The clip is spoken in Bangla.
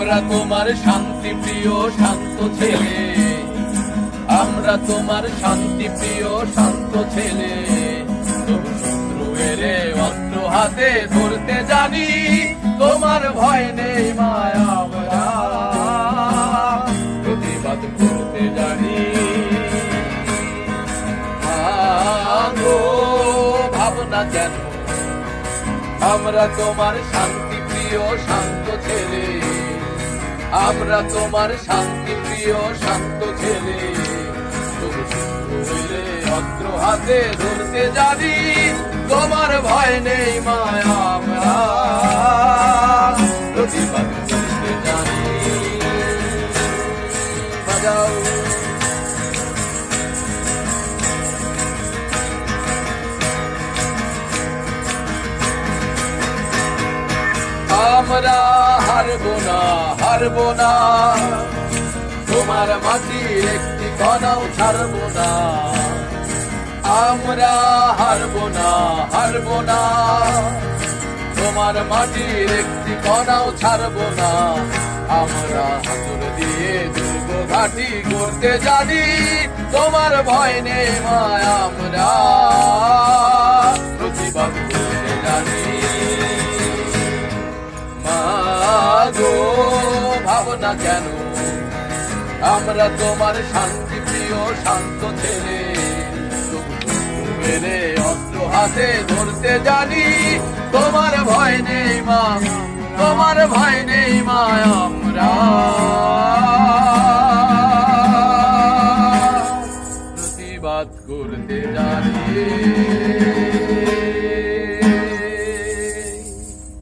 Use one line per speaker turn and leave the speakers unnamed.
আমরা তোমার শান্তি প্রিয় শান্ত ছেলে। আমরা তোমার শান্তি প্রিয় শান্ত ছেলে। তবু শত্রু এলে অস্ত্র হাতে ধরতে জানি, তোমার ভয় নেই মায়া প্রতিবাদ করতে জানি। ভাবনা কেন? আমরা তোমার শান্তি প্রিয় শান্ত ছেলে। আমরা তোমার শান্তি প্রিয় শান্ত ছেলে। হাতে ধরতে জানি তোমার ভয় নেই মায়া, আমরা আমরা হারবো না হারবো না। তোমার মাটির একটি কণাও ছাড়বো না। আমরা হারবো না হারবো না। তোমার মাটির একটি কণাও ছাড়বো না। আমরা দিয়ে দুর্গ ঘাটি করতে জানি, তোমার ভয় নেই মায় আমরা ভাবনা কেন? আমরা তোমার শান্তি, প্রিয়, শান্ত ছেলে। মেরে অস্ত্র হাতে ধরতে জানি। তোমার ভয় নেই মা, তোমার ভয় নেই মা, আমরা। প্রতিবাদ করতে জানি।